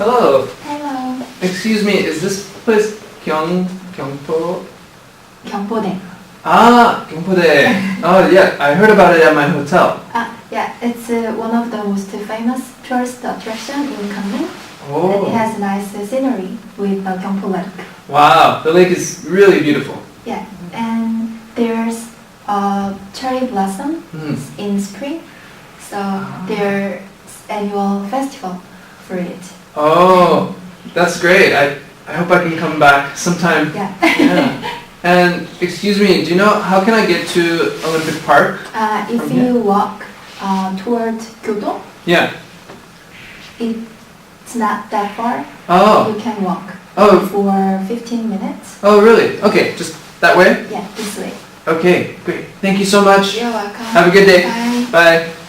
Hello. Hello. Excuse me, is this place Gyeong, Gyeongpo? Gyeongpo-dae. Ah, Gyeongpo-dae. oh, yeah, I heard about it at my hotel. Ah, yeah, it's uh, one of the most famous tourist attraction in Gangneung. Oh. And it oh. has nice uh, scenery with the Gyeongpo Lake. Wow, the lake is really beautiful. Yeah, and there's uh, cherry blossom mm. in spring, so ah. there's annual festival for it. Oh, that's great. I I hope I can come back sometime. Yeah. Yeah. And excuse me, do you know how can I get to Olympic Park? Uh, if From you walk uh, toward Gyeongdo, Yeah. it's not that far. Oh. You can walk Oh. for 15 minutes. Oh, really? Okay, just that way. Yeah, this way. Okay, great. Thank you so much. You're welcome. Have a good day. Bye. Bye.